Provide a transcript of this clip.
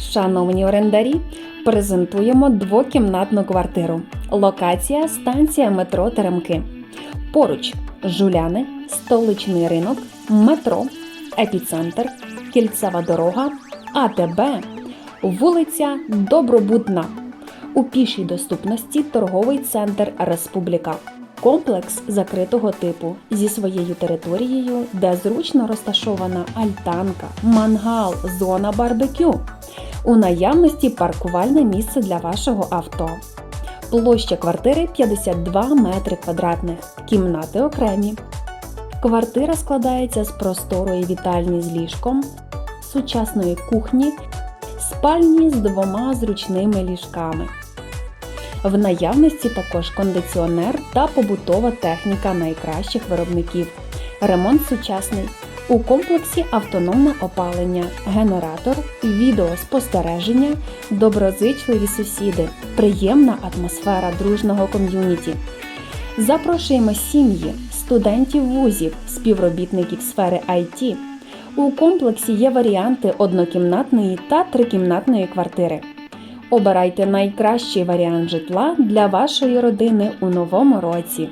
Шановні орендарі, презентуємо двокімнатну квартиру. Локація станція метро Теремки. Поруч Жуляни, столичний ринок, метро, епіцентр, кільцева дорога, АТБ, вулиця Добробудна. У пішій доступності торговий центр Республіка. Комплекс закритого типу зі своєю територією, де зручно розташована альтанка, мангал, зона барбекю. У наявності паркувальне місце для вашого авто. Площа квартири 52 метри квадратних, кімнати окремі. Квартира складається з просторої вітальні з ліжком, сучасної кухні, спальні з двома зручними ліжками. В наявності також кондиціонер та побутова техніка найкращих виробників. Ремонт сучасний. У комплексі автономне опалення, генератор, відеоспостереження, доброзичливі сусіди, приємна атмосфера дружного ком'юніті. Запрошуємо сім'ї, студентів вузів, співробітників сфери IT. У комплексі є варіанти однокімнатної та трикімнатної квартири. Обирайте найкращий варіант житла для вашої родини у новому році.